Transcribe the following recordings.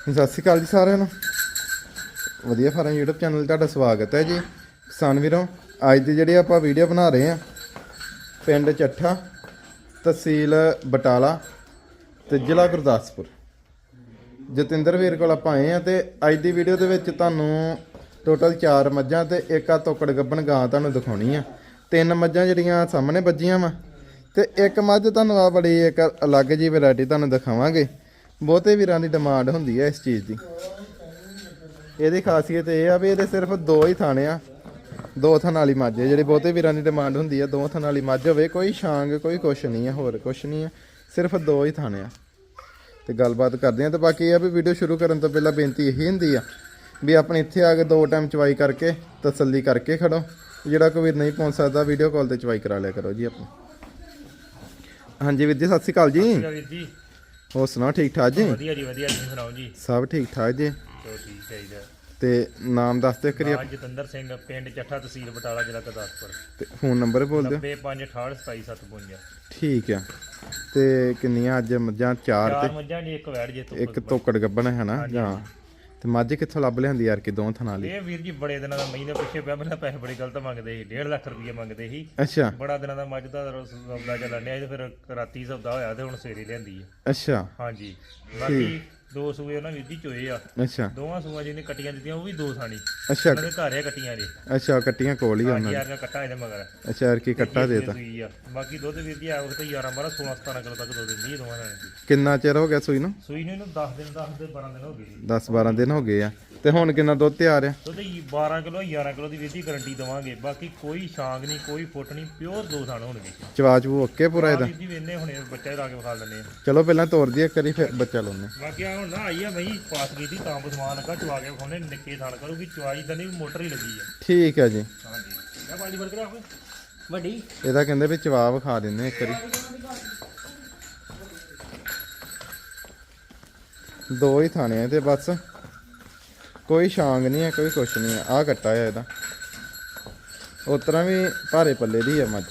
ਸਤਿ ਸ਼੍ਰੀ ਅਕਾਲ ਜੀ ਸਾਰਿਆਂ ਨੂੰ। ਵਧੀਆ ਫਾਰਮ YouTube ਚੈਨਲ ਤੁਹਾਡਾ ਸਵਾਗਤ ਹੈ ਜੀ। ਕਿਸਾਨ ਵੀਰੋ, ਅੱਜ ਦੀ ਜਿਹੜੀ ਆਪਾਂ ਵੀਡੀਓ ਬਣਾ ਰਹੇ ਹਾਂ, ਪਿੰਡ ਚੱਠਾ, ਤਹਿਸੀਲ ਬਟਾਲਾ ਤੇ ਜ਼ਿਲ੍ਹਾ ਗੁਰਦਾਸਪੁਰ। ਜਤਿੰਦਰ ਵੀਰ ਕੋਲ ਆਪਾਂ ਆਏ ਆ ਤੇ ਅੱਜ ਦੀ ਵੀਡੀਓ ਦੇ ਵਿੱਚ ਤੁਹਾਨੂੰ ਟੋਟਲ 4 ਮੱਝਾਂ ਤੇ ਇੱਕ ਆ ਤੋਕੜ ਗੱਬਣ ਗਾਂ ਤੁਹਾਨੂੰ ਦਿਖਾਉਣੀ ਆ। ਤਿੰਨ ਮੱਝਾਂ ਜਿਹੜੀਆਂ ਸਾਹਮਣੇ ਵੱਜੀਆਂ ਵਾ ਤੇ ਇੱਕ ਮੱਝ ਤੁਹਾਨੂੰ ਆ ਬੜੀ ਇੱਕ ਅਲੱਗ ਜੀ ਵੈਰਾਈਟੀ ਤੁਹਾਨੂੰ ਦਿਖਾਵਾਂਗੇ। ਬਹੁਤੇ ਵੀਰਾਂ ਦੀ ਡਿਮਾਂਡ ਹੁੰਦੀ ਹੈ ਇਸ ਚੀਜ਼ ਦੀ। ਇਹਦੀ ਖਾਸੀਅਤ ਇਹ ਆ ਵੀ ਇਹਦੇ ਸਿਰਫ ਦੋ ਹੀ ਥਾਣੇ ਆ। ਦੋ ਥਣ ਵਾਲੀ ਮੱਝ ਹੈ ਜਿਹੜੀ ਬਹੁਤੇ ਵੀਰਾਂ ਦੀ ਡਿਮਾਂਡ ਹੁੰਦੀ ਆ ਦੋ ਥਣ ਵਾਲੀ ਮੱਝ ਹੋਵੇ, ਕੋਈ ਛਾਂਗ, ਕੋਈ ਕੁਛ ਨਹੀਂ ਆ, ਹੋਰ ਕੁਛ ਨਹੀਂ ਆ। ਸਿਰਫ ਦੋ ਹੀ ਥਾਣੇ ਆ। ਤੇ ਗੱਲਬਾਤ ਕਰਦੇ ਆ ਤੇ ਬਾਕੀ ਇਹ ਆ ਵੀ ਵੀਡੀਓ ਸ਼ੁਰੂ ਕਰਨ ਤੋਂ ਪਹਿਲਾਂ ਬੇਨਤੀ ਇਹੀ ਹੁੰਦੀ ਆ ਵੀ ਆਪਣੇ ਇੱਥੇ ਆ ਕੇ ਦੋ ਟਾਈਮ ਚਵਾਈ ਕਰਕੇ, ਤਸੱਲੀ ਕਰਕੇ ਖੜੋ। ਜਿਹੜਾ ਕੋਈ ਵੀਰ ਨਹੀਂ ਪਹੁੰਚ ਸਕਦਾ ਵੀਡੀਓ ਕਾਲ ਤੇ ਚਵਾਈ ਕਰਾ ਲਿਆ ਕਰੋ ਜੀ ਆਪਣੀ। ਹਾਂਜੀ ਵੀਰ ਜੀ, ਸਤਿ ਸ਼੍ਰੀ ਅਕਾਲ ਜੀ। ਜੀ। ਹੋਰ ਸੁਣਾਓ ਠੀਕ ਠਾਕ ਜੀ? ਵਧੀਆ ਜੀ ਵਧੀਆ ਤੁਸੀਂ ਸੁਣਾਓ ਜੀ? ਸਭ ਠੀਕ ਠਾਕ ਜੀ। ਚਲੋ ਠੀਕ ਚਾਹੀਦਾ ਤੇ ਨਾਮ ਦੱਸ ਦਿਓ ਕਰੀ ਨਾਮ ਜਤਿੰਦਰ ਸਿੰਘ ਪਿੰਡ ਚੱਠਾ ਤਹਿਸੀਲ ਬਟਾਲਾ ਜ਼ਿਲ੍ਹਾ ਗੁਰਦਾਸਪੁਰ। ਤੇ ਫੋਨ ਨੰਬਰ ਬੋਲ ਦਿਓ। 9568277752 ਠੀਕ ਆ। ਤੇ ਕਿੰਨੀਆਂ ਅੱਜ ਮੱਝਾਂ? ਚਾਰ ਚਾਰ ਤੇ ਮੱਝਾਂ ਜੀ ਇੱਕ ਵੈੜ ਜੇ ਤੋਂ ਇੱਕ ਤੋਕੜ ਗੱਬਣ ਹੈ ਨਾ ਜਾਂ ਤੇ ਮੱਝ ਕਿੱਥੋਂ ਲੱਭ ਲਿਆਂਦੀ ਯਾਰ ਕਿ ਦੋ ਥਣਾ ਲਈ? ਇਹ ਵੀਰ ਜੀ ਬੜੇ ਦਿਨਾਂ ਦਾ ਮਹੀਨੇ ਪਿੱਛੇ ਪਿਆ ਪਹਿਲਾਂ ਪੈਸੇ ਬੜੇ ਗਲਤ ਮੰਗਦੇ ਸੀ 1.5 ਲੱਖ ਰੁਪਏ ਮੰਗਦੇ ਸੀ। ਅੱਛਾ। ਬੜਾ ਦਿਨਾਂ ਦਾ ਮੱਝ ਦਾ ਸੌਦਾ ਚੱਲਣ ਡਿਆ ਸੀ ਤੇ ਫਿਰ ਰਾਤੀ ਸੌਦਾ ਹੋਇਆ ਤੇ ਹੁਣ ਸਵੇਰੇ ਲਿਆਂਦੀ ਹੈ ਅੱਛਾ। ਹਾਂਜੀ। ਬਾਕੀ ਦੋ ਸੂਏ ਉਹਨਾਂ ਵੀਰ ਜੀ ਚੋਏ ਆ। ਅੱਛਾ। ਦੋਵਾਂ ਸੂਆਂ ਜਿਹਨੇ ਕੱਟੀਆਂ ਦਿੱਤੀਆਂ ਉਹ ਵੀ ਦੋ ਸਾਣੀ ਅੱਛਾ। ਉਹਨਾਂ ਦੇ ਘਰ ਆ ਕੱਟੀਆਂ ਜੇ ਅੱਛਾ ਕੱਟੀਆਂ ਕੋਲ ਹੀ ਆ ਉਹਨਾਂ ਯਾਰ ਦਾ ਕੱਟਾ ਇਹਦੇ ਮਗਰ। ਅੱਛਾ ਯਾਰ ਕੀ ਕੱਟਾ ਦੇਤਾ ਸੂਈ ਆ। ਬਾਕੀ ਦੁੱਧ ਵੀਰ ਜੀ ਆ ਵਕਤ 11 12 16 17 ਕਿਲੋ ਤੱਕ ਦੁੱਧ ਦਿੰਦੀ ਦੋਵਾਂ ਨਾਲ। ਦੀ ਕਿੰਨਾ ਚਿਰ ਹੋ ਗਿਆ ਸੂਈ ਨੂੰ? ਸੂਈ ਨੂੰ ਇਹਨੂੰ 10 ਦਿਨ 10 ਦੇ 12 ਦਿਨ ਹੋ ਗਏ ਜੀ। 10 12 ਦਿਨ ਹੋ ਗਏ ਆ। ਤੇ ਹੁਣ ਕਿੰਨਾ ਦੁੱਧ ਤਿਆਰ ਆ? ਦੁੱਧ ਹੀ 12 ਕਿਲੋ 11 ਕਿਲੋ ਦੀ ਵੀਰ ਜੀ ਗਾਰੰਟੀ ਦਵਾਂਗੇ। ਬਾਕੀ ਕੋਈ ਸ਼ਾਂਗ ਨਹੀਂ ਕੋਈ ਫੁੱਟ ਨਹੀਂ ਪਿਓਰ ਦੋ ਥਾਣ ਹੋਣਗੇ। ਚਵਾਚ ਓਕੇ ਪੂਰਾ ਇਹਦਾ? ਵੀਰ ਜੀ ਵੇਨੇ ਹੁਣੇ ਬੱਚਾ ਲਾ ਕੇ ਵਿਖਾ ਦਿੰਦੇ ਆ। ਚਲੋ ਪਹਿਲਾਂ ਤੋਰ ਦਈਏ ਕਰੀ ਫਿਰ ਬੱਚਾ ਲਾਉਨੇ ਬਾਕੀ ਆ ਹੁਣ ਨਾ ਆਈ ਆ ਬਈ ਪਾਸ ਗਈ ਦੀ ਤਾਂ ਬਸਮਾਨ ਲੱਗਾ ਚਵਾ ਕੇ ਵਿਖਾਉਣੇ ਨਿੱਕੇ ਥਾਣ ਕਰੂਗੀ ਚਵਾਈ ਤਾਂ ਨਹੀਂ ਮੋਟਰ ਹੀ ਲੱਗੀ ਆ। ਠੀਕ ਆ ਜੀ। ਹਾਂਜੀ। ਇਹ ਬਾਲੀ ਵਰਗ ਰੱਖ। ਵੱਡੀ। ਇਹਦਾ ਕਹਿੰਦੇ ਵੀ ਚਵਾ ਵਿਖਾ ਦਿੰਦੇ ਇੱਕ ਵਾਰੀ। ਦੋ ਹੀ ਥਾਣੇ ਆ ਤੇ ਬਸ। ਕੋਈ ਸ਼ਾਂਗ ਨਹੀਂ ਹੈ ਕੋਈ ਕੁਛ ਨਹੀਂ ਹੈ ਆ ਕੱਟਾ ਆ ਇਹਦਾ। ਉਤਰਾ ਵੀ ਭਾਰੇ ਪੱਲੇ ਦੀ ਆ ਮੱਝ।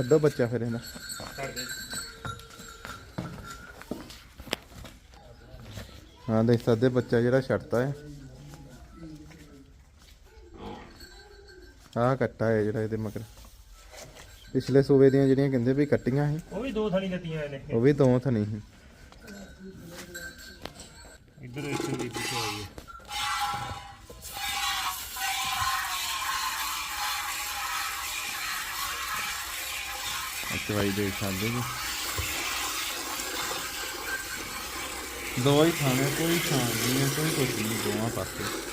ਛੱਡੋ ਬੱਚਾ ਫਿਰ ਇਹਦਾ ਹਾਂ ਦੇਖ ਸਕਦੇ ਬੱਚਾ ਜਿਹੜਾ ਛੱਡਤਾ ਹੈ। ਆਹ ਕੱਟਾ ਹੈ ਜਿਹੜਾ ਇਹਦੇ ਮਗਰ। ਪਿਛਲੇ ਸੂਬੇ ਦੀਆਂ ਜਿਹੜੀਆਂ ਕਹਿੰਦੇ ਵੀ ਕੱਟੀਆਂ ਸੀ ਉਹ ਵੀ ਦੋ ਥਾਣੀ ਦਿੱਤੀਆਂ ਇਹਨੇ ਉਹ ਵੀ ਦੋ ਥਣੀ ਸੀ। ਇੱਧਰ ਇੱਥੇ ਦੀ ਪਿੱਛੇ ਦਵਾਈ ਦੇ ਸਕਦੇ ਜੀ ਦਵਾਈ ਖਾਣੇ, ਕੋਈ ਥਾਂ ਨਹੀਂ ਹੈ, ਕੋਈ ਕੁਛ ਨਹੀਂ, ਦੋਵਾਂ ਪਾਸੇ।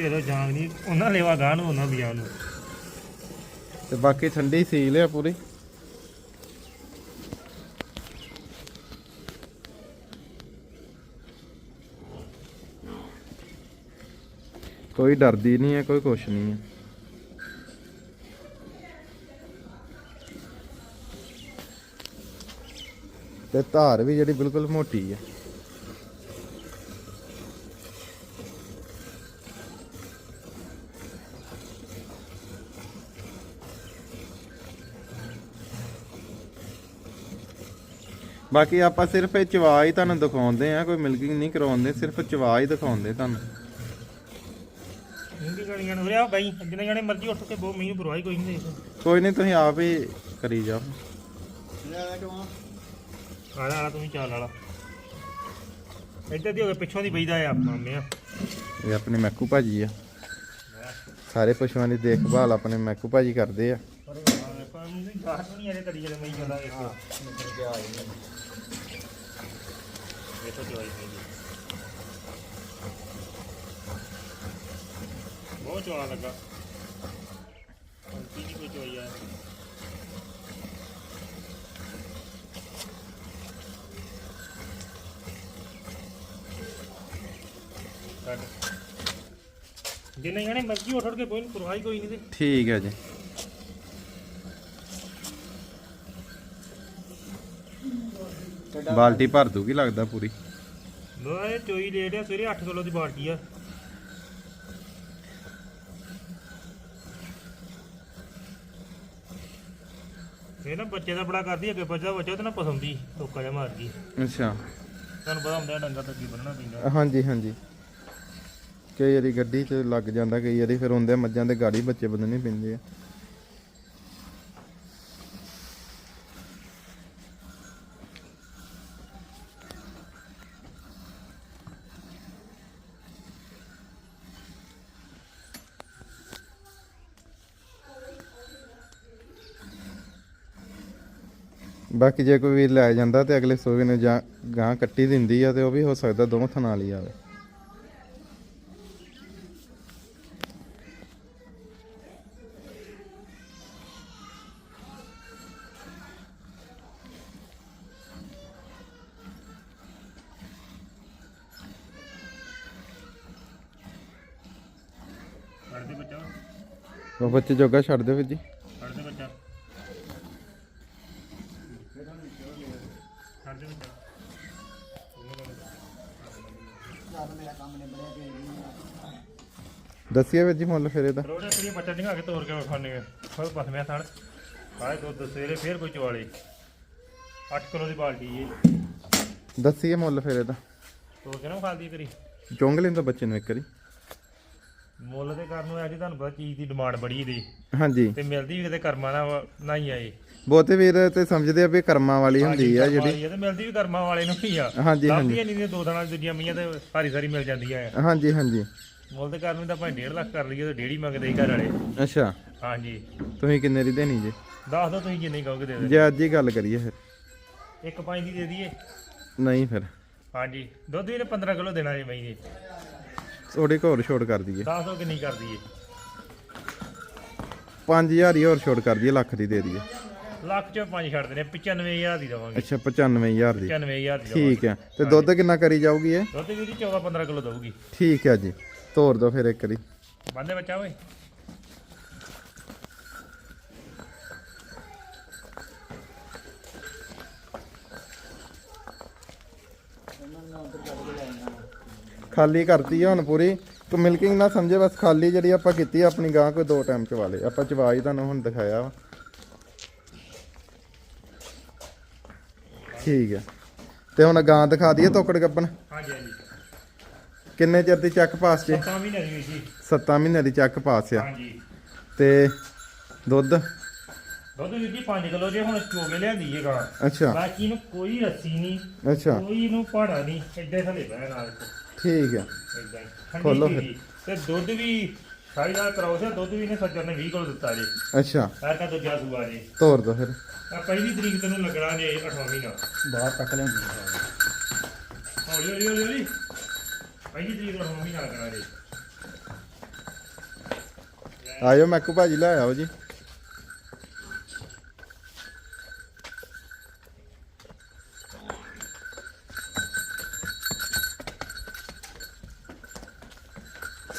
ਕੋਈ ਇਹਦਾ ਜਾਂਗ ਨਹੀਂ, ਉਹਨਾਂ ਲੈਵਾ ਗਾਹ ਨੂੰ, ਉਹਨਾਂ ਬਿਆਂ ਨੂੰ। ਤੇ ਬਾਕੀ ਠੰਡੀ ਸੀਲ ਆ ਪੂਰੀ। ਕੋਈ ਡਰਦੀ ਨਹੀਂ ਹੈ, ਕੋਈ ਕੁਛ ਨਹੀਂ ਹੈ। ਤੇ ਧਾਰ ਵੀ ਜਿਹੜੀ ਬਿਲਕੁਲ ਮੋਟੀ ਹੈ ਬਾਕੀ ਆਪਾਂ ਸਿਰਫ ਇਹ ਚਵਾ ਹੀ ਤੁਹਾਨੂੰ ਦਿਖਾਉਂਦੇ ਆ ਕੋਈ ਮਿਲਕਿੰਗ ਨਹੀਂ ਕਰਾਉਂਦੇ ਸਿਰਫ ਚਵਾ ਹੀ ਦਿਖਾਉਂਦੇ ਤੁਹਾਨੂੰ। ਹੁੰਦੀ ਗਾਲੀਆਂ ਨੂੰ ਰਿਆ ਬਾਈ ਜਿੰਨੇ ਜਾਣੇ ਮਰਜ਼ੀ ਉੱਠ ਕੇ ਬਹੁਤ ਮੈਨੂੰ ਪਰਵਾਹ ਹੀ ਕੋਈ ਨਹੀਂ ਕੋਈ ਨਹੀਂ ਤੁਸੀਂ ਆਪ ਹੀ ਕਰੀ ਜਾਓ। ਆ ਜਾ ਤੂੰ ਵੀ ਚਾਲ ਵਾਲਾ। ਇੱਧਰ ਦੀ ਹੋ ਗਿਆ ਪਿੱਛੋਂ ਦੀ ਬਈਦਾ ਆ ਮਾਮੇ ਆ। ਇਹ ਆਪਣੇ ਮੈਕੂ ਭਾਜੀ ਆ। ਸਾਰੇ ਪਸ਼ੂਆਂ ਦੀ ਦੇਖਭਾਲ ਆਪਣੇ ਮੈਕੂ ਭਾਜੀ ਕਰਦੇ ਆ। ਪਰ ਪਰ ਨਹੀਂ ਬਾਤ ਨਹੀਂ ਆਲੇ ਕਦੀ ਜਦੋਂ ਮੈਂ ਜਾਂਦਾ ਵੇਖੋ ਕਿੱਥੋਂ ਚੋਰੀ ਹੈਗੀ ਬਹੁਤ ਚੋਣਾ ਲੱਗਾ ਕੀ ਕੀ ਚੋਈ ਆ ਜਿੰਨੇ ਜਣੇ ਮਰਜ਼ੀ ਉੱਠ ਉੱਠ ਕੇ ਕੋਈ ਨੂੰ ਕੋਈ ਨਹੀਂ ਤੇ। ਠੀਕ ਹੈ ਜੀ। ਬਾਲਟੀ ਭਰ ਦੂਗੀ ਲੱਗਦਾ ਪੂਰੀ। ਲੋ ਇਹ ਚੋਈ ਲੇਟ ਆ ਸਵੇਰੇ 8 ਕਿਲੋ ਦੀ ਬਾਲਟੀ ਆ। ਇਹ ਨਾ ਬੱਚੇ ਦਾ ਬੜਾ ਕਰਦੀ ਅੱਗੇ ਬੱਚਾ ਬੱਚਾ ਤੇ ਨਾ ਪਸੰਦੀ ਟੋਕਾ ਜਿਹਾ ਮਾਰਦੀ। ਅੱਛਾ। ਤੁਹਾਨੂੰ ਪਤਾ ਹੁੰਦਾ ਡੰਗਾ ਤਾਂ ਕੀ ਬੰਨਣਾ ਪੈਂਦਾ। ਹਾਂਜੀ ਹਾਂਜੀ। ਕਈ ਵਾਰੀ ਗੱਡੀ 'ਚ ਲੱਗ ਜਾਂਦਾ ਕਈ ਵਾਰੀ ਫਿਰ ਹੁੰਦੇ ਮੱਝਾਂ ਦੇ ਗਾੜੀ ਬੱਚੇ ਬੰਨਣੇ ਪੈਂਦੇ ਆ। ਬਾਕੀ ਜੇ ਕੋਈ ਵੀਰ ਲੈ ਜਾਂਦਾ ਤੇ ਅਗਲੇ ਸੋਵੇ ਨੇ ਜਾਂ ਗਾਂ ਕੱਟੀ ਦਿੰਦੀ ਆ ਤੇ ਉਹ ਵੀ ਹੋ ਸਕਦਾ ਦੋਵਾਂ ਥਾਂ ਨਾਲ ਹੀ ਆਵੇ। ਦੇ ਬੱਚਾ। ਉਹ ਬੱਚੇ ਜੋਗਾ ਛੱਡ ਦਿਓ ਵੀਰ ਜੀ। ਦੱਸਿਓ ਵੀਰ ਜੀ ਮੁੱਲ ਫਿਰ ਇਹਦਾ? ਰੋੜੇ ਕਰੀ ਬੱਚਾ ਦਿਖਾ ਕੇ ਤੋੜ ਕੇ ਵਿਖਾਣੇ ਫਿਰ ਪਸਮਿਆ ਥਣ ਆਏ ਦੁੱਧ ਸਵੇਰੇ ਫੇਰ ਕੋਈ ਚਵਾਲੇ 8 ਕਿਲੋ ਦੀ ਬਾਲਟੀ ਏ ਦੱਸੀਏ ਮੁੱਲ ਫਿਰ ਇਹਦਾ? ਤੋੜ ਕੇ ਨਾ ਖਾਲਦੀ ਕਰੀ ਚੁੰਗ ਲੈਂਦਾ ਬੱਚੇ ਨੂੰ ਇੱਕ ਵਾਰੀ? ਮੁੱਲ ਦੇ ਕਰਨ ਨੂੰ ਅੱਜ ਤੁਹਾਨੂੰ ਪਤਾ ਚੀਜ਼ ਦੀ ਡਿਮਾਂਡ ਬੜੀ ਦੀ ਹਾਂਜੀ। ਤੇ ਮਿਲਦੀ ਵੀ ਕਿਤੇ ਕਰਮਾਂ ਨਾਲ ਨਾ ਹੀ ਆਏ ਬਹੁਤੇ ਵੀਰ ਤੇ ਸਮਝਦੇ ਆ ਵੀ ਕਰਮਾਂ ਵਾਲੀ ਹੁੰਦੀ ਆ ਜਿਹੜੀ। ਜਿਹੜੀ ਤੇ ਮਿਲਦੀ ਵੀ ਕਰਮਾਂ ਵਾਲੇ ਨੂੰ ਹੀ ਆ। ਹਾਂਜੀ ਹਾਂਜੀ। ਲੱਭਦੀਆਂ ਨਹੀਂ ਦੋ ਦਿਨਾਂ ਦੀ ਦੂਜੀਆਂ ਮਈਆਂ ਤੇ ਸਾਰੀ ਸਾਰੀ ਮਿਲ ਜਾਂਦੀਆਂ ਆ। ਹਾਂਜੀ ਹਾਂਜੀ। ਮੁੱਲ ਦੇ ਕਰਨ ਨੂੰ ਤਾਂ ਭਾਵੇਂ 1.5 ਲੱਖ ਕਰ ਲਈਏ ਤੇ ਡੇਢ ਹੀ ਮੰਗਦੇ ਸੀ ਘਰ ਵਾਲੇ। ਅੱਛਾ। ਹਾਂਜੀ। ਤੁਸੀਂ ਕਿੰਨੇ ਦੀ ਦੇਣੀ ਜੇ? ਦੱਸ ਦਿਓ ਤੁਸੀਂ ਜਿੰਨੀ ਕਹੋਗੇ ਦੇ ਦੇ ਜੇ ਅੱਜ ਹੀ ਗੱਲ ਕਰੀਏ ਫਿਰ। ਇੱਕ ਪੰਜ ਦੀ ਦੇ ਦਈਏ। ਨਹੀਂ ਫਿਰ। ਹਾਂਜੀ। ਦੁੱਧ ਵੀ ਨੇ 15 ਕਿਲੋ ਦੇਣਾ ਜੀ ਮਈ ਨੇ। ਥੋੜੀ ਹੋਰ ਛੋਟ ਕਰ ਦਈਏ। ਦੱਸ ਦਿਓ ਕਿੰਨੀ ਕਰ ਦਈਏ। 5000 ਹੀ ਹੋਰ ਛੋਟ ਕਰ ਦਈਏ ਲੱਖ ਦੀ ਦੇ ਦਈਏ। ਲੱਖ ਚੋਂ ਪੰਜ ਛੱਡ ਦੇਣੇ 95000 ਦੀ ਦਵਾਂਗੇ। ਅੱਛਾ 95000 ਦੀ। 95000 ਦੀ ਠੀਕ ਹੈ ਤੇ ਦੁੱਧ ਕਿੰਨਾ ਕਰੀ ਜਾਊਗੀ ਇਹ? ਦੁੱਧ ਵੀ ਦੀ 14 15 ਕਿਲੋ ਦਊਗੀ। ਠੀਕ ਹੈ ਜੀ ਤੋਰ ਦੋ ਫਿਰ ਇੱਕ ਵਾਰੀ। ਬੰਦੇ ਬੱਚਾ ਓਏ। ਖਾਲੀ ਕਰਤੀ ਹੁਣ ਪੂਰੀ। ਤੂੰ ਮਿਲਕਿੰਗ ਨਾ ਸਮਝੇ ਬਸ ਖਾਲੀ ਜਿਹੜੀ ਆਪਾਂ ਕੀਤੀ ਆਪਣੀ ਗਾਂ ਕੋਈ ਦੋ ਟਾਈਮ ਚਵਾ ਲੇ ਆਪਾਂ ਚਵਾ ਹੀ ਤੁਹਾਨੂੰ ਹੁਣ ਦਿਖਾਇਆ ਵਾ। ਠੀਕ ਹੈ। ਤੇ ਹੁਣ ਗਾਂ ਦਿਖਾ ਦਈਏ ਤੋਕੜ ਗੱਬਨ ਹਾਂਜੀ ਹਾਂਜੀ। ਕਿੰਨੇ ਚਿਰ ਦੀ ਚੱਕ ਪਾਸ ਚ ਸੱਤਾਂ ਮਹੀਨੇ ਦੀ ਸੀ। 7 ਮਹੀਨੇ ਦੀ ਚੱਕ ਪਾਸ ਆ। ਹਾਂਜੀ। ਤੇ ਦੁੱਧ? ਦੁੱਧ ਵੀ ਦੀ 5 ਕਿਲੋ ਜੇ ਹੁਣ ਚੋਗੇ ਲਿਆਂਦੀ ਏ ਗਾਂ। ਅੱਛਾ। ਬਾਕੀ ਨੂੰ ਕੋਈ ਰੱਸੀ ਨਹੀਂ ਅੱਛਾ। ਕੋਈ ਨੂੰ ਪਹਾੜਾ ਨਹੀਂ ਏਡੇ ਥਲੇ ਬਹਿ ਨਾਲ। ਠੀਕ ਹੈ। ਖੋਲੋ ਫਿਰ। ਤੇ ਦੁੱਧ ਵੀ ਸਾਈ ਦਾ ਕਰਾਉ ਸੀ ਦੁੱਧ ਵੀ ਨੇ ਸੱਜਣ ਨੇ 20 ਕਿਲੋ ਦਿੱਤਾ ਜੇ। ਅੱਛਾ। ਐਰ ਕਾ ਦੂਜਾ ਸੂਆ ਜੇ। ਤੋਰ ਦੋ ਫਿਰ। ਆ ਪਹਿਲੀ ਤਰੀਕ ਤੈਨੂੰ ਲੱਗਣਾ ਜੇ 8ਵਾਂ ਮਹੀਨਾ। ਬਾਹਰ ਤੱਕ ਲਿਆਉਂਦੀ ਹੌਲੀ ਹੌਲੀ ਹੌਲੀ ਹੌਲੀ। ਪਹਿਲੀ ਤਰੀਕ ਨੂੰ 8ਵਾਂ ਮਹੀਨਾ ਲੱਗਣਾ ਜੇ। ਆਇਓ ਮੈਕੂ ਭਾਜੀ ਲੈ ਆਓ ਜੀ।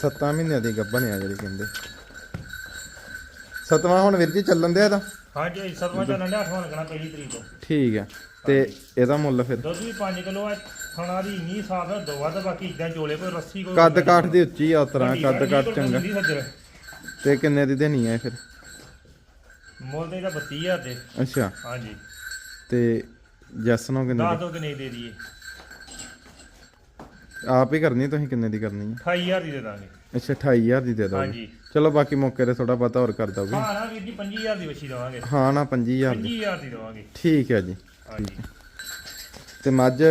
ਸੱਤਾਂ ਮਹੀਨਿਆਂ ਦੀ ਗੱਭਣ ਆ ਜਿਹੜੀ ਕਹਿੰਦੇ। ਸਤਵਾਂ ਹੁਣ ਵੀਰ ਜੀ ਚੱਲਣ ਦਿਆ ਇਹਦਾ? ਹਾਂਜੀ ਸਤਵਾਂ ਚੱਲਣ ਡਿਆ 8ਵਾਂ ਲੱਗਣਾ ਪਹਿਲੀ ਤਰੀਕ ਤੋਂ ਠੀਕ ਹੈ ਤੇ ਇਹਦਾ ਮੁੱਲ ਫਿਰ? ਦੁੱਧ ਵੀ 5 ਕਿਲੋ ਆ ਖਾਣਾ ਦੀ ਇੰਨੀ ਸਾਫ਼ ਦੋ ਵੱਧ ਬਾਕੀ ਇਦਾਂ ਚੋਲੇ ਕੋਈ ਰੱਸੀ ਕੋਈ ਕੱਦ ਕਾਠ ਦੀ ਉੱਚੀ ਆ ਉਤਰਾ ਕੱਦ ਕਾਠ ਚੰਗਾ। ਤੇ ਕਿੰਨੇ ਦੀ ਦੇਣੀ ਹੈ ਫਿਰ? ਮੁੱਲ ਦੇ ਇਹਦਾ 32000 ਦੇ। ਅੱਛਾ। ਹਾਂਜੀ। ਤੇ ਜੈਸਨੋ ਕਿੰਨੇ ਦੱਸ ਦੀ? ਦੋ ਕਿ ਨਹੀਂ ਦੇ ਦਈਏ। ਆਪ ਹੀ ਕਰਨੀ ਤੁਸੀਂ ਕਿੰਨੇ ਦੀ ਕਰਨੀ ਹੈ 28000 ਦੀ ਦੇ ਦਾਂਗੇ। ਅੱਛਾ 28000 ਦੀ ਦੇ ਦੋਗੇ ਹਾਂਜੀ। ਚਲੋ ਬਾਕੀ ਮੌਕੇ ਤੇ ਥੋੜਾ ਬਹੁਤਾ ਹੋਰ ਕਰ ਦੋਗੇ। ਹਾਂ ਨਾ ਵੀਰ ਜੀ 25000 ਦੀ ਵਛੀ ਦਵਾਂਗੇ। ਹਾਂ ਨਾ 25000 ਦੀ। 25000 ਦੀ ਦਵਾਂਗੇ। ਠੀਕ ਹੈ ਜੀ। ਹਾਂਜੀ। ਤੇ ਮੱਝ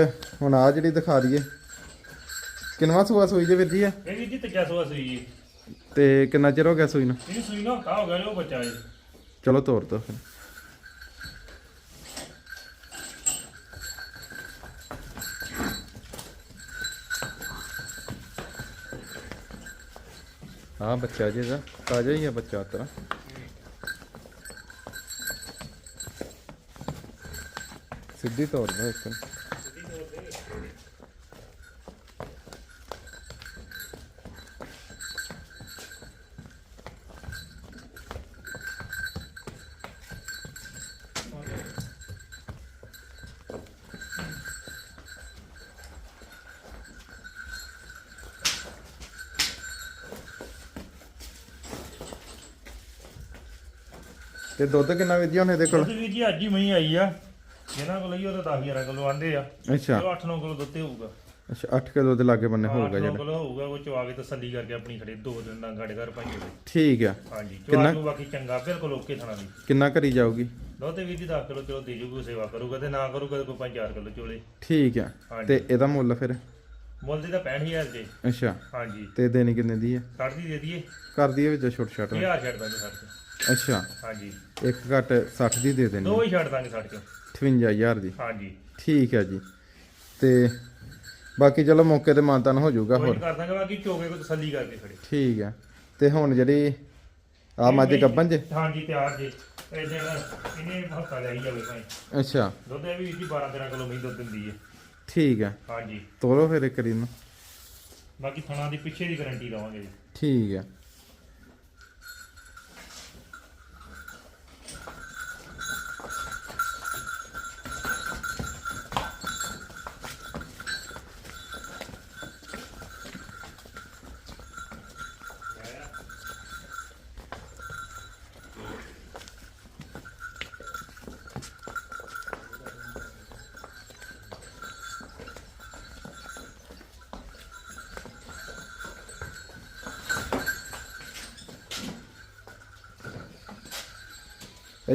ਹੁਣ ਆ ਜਿਹੜੀ ਦਿਖਾ ਦਈਏ। ਕਿੰਨਵਾ ਸੂਆ ਸੂਈ ਜੇ ਵੀਰ ਜੀ ਆ ਇਹ ਵੀਰ ਜੀ ਤੀਜਾ ਸੂਆ ਸੂਈ ਜੀ। ਤੇ ਕਿੰਨਾ ਚਿਰ ਹੋ ਗਿਆ ਸੂਈ ਨੂੰ? ਇਹ ਸੂਈ ਨਾ ਕਾ ਹੋ ਗਿਆ ਜੋ ਬੱਚਾ ਜੀ। ਚਲੋ ਤੋਰ ਦੋ ਫਿਰ। ਹਾਂ ਬੱਚਾ ਜੀ ਦਾ ਤਾਜ਼ਾ ਹੀ ਆ ਬੱਚਾ ਤੇਰਾ। ਸਿੱਧੀ ਤੋਰ ਦੋ ਇੱਕ। ਤੇ ਦੁੱਧ ਕਿੰਨਾ ਵੀਰ ਜੀ ਹੁਣ ਇਹਦੇ ਕੋਲ? ਦੁੱਧ ਵੀਰ ਜੀ ਅੱਜ ਹੀ ਮਹੀਂ ਆਈ ਆ। ਜਿਹਨਾਂ ਕੋਲ ਉਹ ਤਾਂ 10 11 ਕਿਲੋ ਆਂਦੇ ਆ। ਅੱਛਾ। ਚਲੋ 8 9 ਕਿਲੋ ਦੁੱਧ ਹੋਊਗਾ। ਅੱਛਾ 8 ਕਿਲੋ ਦੇ ਲਾਗੇ ਬੰਨੇ ਹੋਊਗਾ 8 9 ਜਿਹੜਾ। ਕਿਲੋ ਹੋਊਗਾ ਉਹ ਚਵਾ ਕੇ ਤਸੱਲੀ ਕਰਕੇ ਆਪਣੀ ਖੜੇ ਦੋ ਦਿਨ ਦਾ ਗਾੜੇ ਘਰ ਭਾਈ ਹੋਵੇ। ਠੀਕ ਆ। ਹਾਂਜੀ ਕਿੰਨਾ? ਚਵਾ ਨੂੰ ਬਾਕੀ ਚੰਗਾ ਬਿਲਕੁਲ ਓਕੇ ਥਣਾ ਦੀ। ਕਿੰਨਾ ਕਰੀ ਜਾਊਗੀ? ਦੁੱਧ ਵੀਰ ਜੀ 10 ਕਿਲੋ ਚਲੋ ਦੇ ਜੂਗਾ ਸੇਵਾ ਕਰੂਗਾ ਤੇ ਨਾ ਕਰੂਗਾ ਕੋਈ 5 4 ਕਿਲੋ ਚੋਲੇ। ਠੀਕ ਆ। ਤੇ ਇਹਦਾ ਮੁੱਲ ਫਿਰ? ਮੁੱਲ ਦੀ ਤਾਂ 65000 ਜੇ ਅੱਛਾ। ਹਾਂਜੀ। ਤੇ ਦੇਣੀ ਕਿੰਨੇ ਦੀ ਹੈ ਕੱਢ ਦੀ ਦੇ ਦਈਏ। ਕਰ ਦਈਏ ਵਿੱਚ ਛੋਟ ਛਾਟ 1000 ਛੱਡ ਦਾਂਗੇ ਸਾਡੇ ਅੱਛਾ। ਹਾਂਜੀ। ਇੱਕ ਘੱਟ 60 ਦੀ ਦੇ ਦੇਣੀ। ਦੋ ਹੀ ਛੱਡ ਦਾਂਗੇ ਸਾਡੇ ਤੋਂ 58000 ਦੀ। ਹਾਂਜੀ। ਠੀਕ ਹੈ ਜੀ। ਤੇ ਬਾਕੀ ਚਲੋ ਮੌਕੇ ਤੇ ਮਾਨਤਾਨ ਹੋ ਜਾਊਗਾ ਹੋਰ। ਕਰ ਦਾਂਗੇ ਬਾਕੀ ਚੋਗੇ ਕੋ ਤਸੱਲੀ ਕਰਕੇ ਖੜੇ। ਠੀਕ ਹੈ। ਤੇ ਹੁਣ ਜਿਹੜੀ ਆ ਮੱਝ ਗੱਬਨ ਜੇ? ਹਾਂਜੀ ਤਿਆਰ ਜੇ। ਇਹ ਦਿਨ ਇਹਨੇ ਹਫਤਾ ਲਈ ਜਾਵੇ ਭਾਈ ਅੱਛਾ। ਦੁੱਧ ਇਹ ਵੀ 12 13 ਕਿਲੋ ਮਹੀਂ ਦੁੱਧ ਦਿੰਦੀ ਹੈ। ਠੀਕ ਹੈ। ਹਾਂਜੀ। ਤੋਰੋ ਫਿਰ ਇੱਕ ਵਾਰੀ ਨੂੰ ਬਾਕੀ ਥਣਾ ਦੀ ਪਿੱਛੇ ਦੀ ਗਾਰੰਟੀ ਲਵਾਂਗੇ ਜੀ। ਠੀਕ ਹੈ।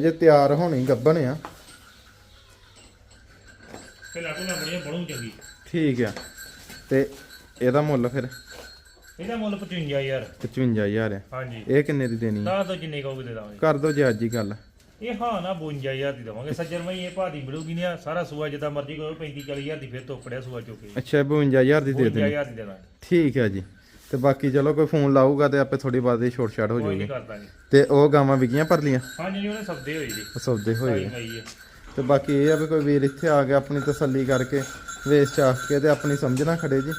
ਜੇ ਤਿਆਰ ਹੋਣੀ ਗੱਬਨ ਆ। ਬੜੀਆਂ ਬਣੂ ਚੰਗੀ। ਠੀਕ ਆ। ਤੇ ਇਹਦਾ ਮੁੱਲ ਫਿਰ? ਇਹਦਾ ਮੁੱਲ 55000 55000 ਆ। ਹਾਂਜੀ। ਇਹ ਕਿੰਨੇ ਦੀ ਦੇਣੀ ਆ? ਤਾਂ ਤੋਂ ਜਿੰਨੇ ਕਹੋਗੇ ਦੇ ਦਾਂਗੇ। ਕਰ ਦੋ ਜੇ ਅੱਜ ਹੀ ਗੱਲ। ਇਹ ਹਾਂ ਨਾ 52000 ਦੀ ਦਵਾਂਗੇ। ਸੱਜਰ ਮਈ ਇਹ ਭਾਦੀ ਮਿਲੂਗੀ ਨਹੀਂ ਆ। ਸਾਰਾ ਸੂਆ ਜਿੱਦਾਂ ਮਰਜ਼ੀ ਕਰੋ 35 40000 ਦੀ ਫਿਰ ਤੋਪੜਿਆ ਸੂਆ ਚੋਕੇ ਅੱਛਾ 52000 ਦੀ ਦੇ ਦੇਣੀ। 52000 ਦੀ ਦੇ ਦਾਂਗੇ ਠੀਕ ਹੈ ਜੀ। ਤੇ ਬਾਕੀ ਚਲੋ ਕੋਈ ਫੋਨ ਲਾਊਗਾ ਤੇ ਆਪੇ ਥੋੜੀ ਬਾਅਦ ਹੀ ਛੋਟ ਛਾਟ ਹੋ ਕੋਈ ਦਾਂਗੇ ਤੇ ਉਹ ਗਾਵਾਂ ਵਿਕੀਆਂ ਪਰਲੀਆਂ? ਹਾਂਜੀ ਜੀ ਉਹਨੇ ਸਬਦੇ ਹੋਈ ਜੀ। ਸੌਦੇ ਹੋਏ ਭਾਈ ਆ। ਮਈ ਹੈ ਤੇ ਬਾਕੀ ਇਹ ਆ ਵੀ ਕੋਈ ਵੀਰ ਇੱਥੇ ਆ ਗਿਆ ਆਪਣੀ ਤਸੱਲੀ ਕਰਕੇ ਵੇਚ ਚਾਖ ਕੇ ਤੇ ਆਪਣੀ ਸਮਝਣਾ ਖੜੇ ਜੀ।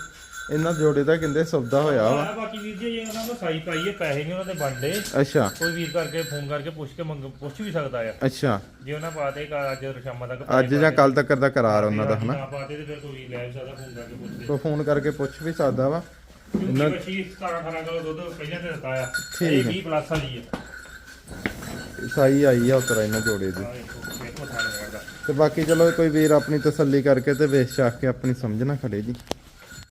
ਇਹਨਾਂ ਜੋੜੇ ਦਾ ਕਹਿੰਦੇ ਸੌਦਾ ਹੋਇਆ ਵਾ। ਆ ਬਾਕੀ ਵੀਰ ਜੀ ਜੇ ਉਹਨਾਂ ਸਾਈ ਪਾਈ ਹੈ ਪੈਸੇ ਨਹੀਂ ਉਹਨਾਂ ਦੇ ਬਣਦੇ। ਅੱਛਾ। ਕੋਈ ਵੀਰ ਕਰਕੇ ਫੋਨ ਕਰਕੇ ਪੁੱਛ ਕੇ ਮੰਗ ਪੁੱਛ ਵੀ ਸਕਦਾ ਆ। ਅੱਛਾ। ਜੇ ਉਹਨਾਂ ਪਾਤੇ ਅੱਜ ਸ਼ਾਮਾਂ ਤੱਕ ਅੱਜ ਜਾਂ ਕੱਲ ਤੱਕ ਦਾ ਕਰਾਰ ਉਹਨਾਂ ਦਾ ਹਨਾ? ਪਾਤੇ ਤੇ ਫਿਰ ਕੋਈ ਵੀਰ ਲੈ ਵੀ ਸਕਦਾ ਫੋਨ ਕਰਕੇ ਪੁੱਛ ਕੇ ਕੋਈ ਫੋਨ ਕਰਕੇ ਪੁੱਛ ਵੀ ਸਕਦਾ ਵਾ। ਕਿਉਂਕਿ ਬੱਚੀ 17 18 ਕਿਲੋ ਦੁੱਧ ਪਹਿਲਾਂ ਤੇ ਦਿੱਤਾ ਆ। ਠੀਕ ਇਹ ਹੈ। 20 ਪਲੱਸ ਵਾਲੀ ਹੈ ਸਾਈ ਆਈ ਆ ਉਤਰਾ ਇਹਨਾਂ ਜੋੜੇ ਦੀ। ਵੇਖੋ ਥਾਣੇ ਤੇ ਬਾਕੀ ਚਲੋ ਕੋਈ ਵੀਰ ਆਪਣੀ ਤਸੱਲੀ ਕਰਕੇ ਤੇ ਵੇਚ ਚਾਖ ਕੇ ਆਪਣੀ ਸਮਝਣਾ ਖੜੇ ਜੀ।